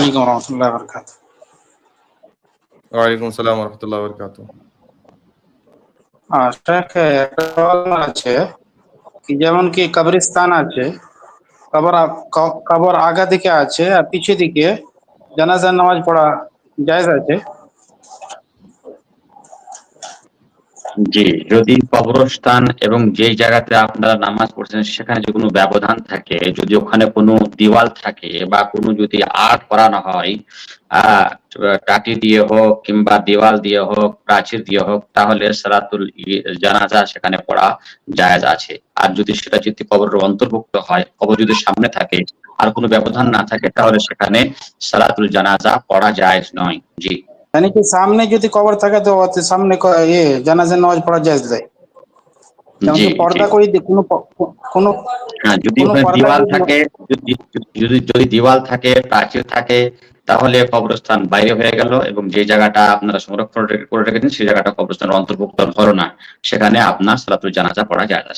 আলাইকুম রহমতুল্লাহ বরকাত ওয়ালাইকুম আসসালাম রহমতুল্লাহ বরকাত শেখ একটা প্রশ্ন আছে কি যেমন কি কবরস্থান আছে কবর আ- ক- কবর আগা দিকে আছে আর পিছু দিকে জানাজার নামাজ পড়া জায়েজ আছে জি, যদি কবরস্থান এবং যেই জায়গাতে আপনারা নামাজ পড়ছেন সেখানে যদি কোনো ব্যবধান থাকে, যদি ওখানে কোনো দেওয়াল থাকে বা কোনো যদি আর্ট করানো হয় টাটি দিয়ে হোক কিংবা দেওয়াল দিয়ে হোক, প্রাচীর দিয়ে হোক, তাহলে সালাতুল জানাজা সেখানে পড়া জায়েজ আছে। আর যদি সেটা যদি কবরের অন্তর্ভুক্ত হয়, কবর যদি সামনে থাকে, আর কোনো ব্যবধান না থাকে, তাহলে সেখানে সালাতুল জানাজা পড়া জায়েজ নয়। জি। মানে কি সামনে যদি কবর থাকে তো সামনে ইয়ে জানাজার নামাজ পড়া পর্দা করে কোনো কোনো হ্যাঁ যদি দেওয়াল থাকে যদি যদি দেওয়াল থাকে প্রাচীর থাকে তাহলে কবরস্থান বাইরে হয়ে গেল এবং যে জায়গাটা আপনারা সংরক্ষণ করে রেখেছেন সেই জায়গাটা কবরস্থানের অন্তর্ভুক্ত হলো না। সেখানে আপনার সালাতুল জানাজা পড়া যায় আছে।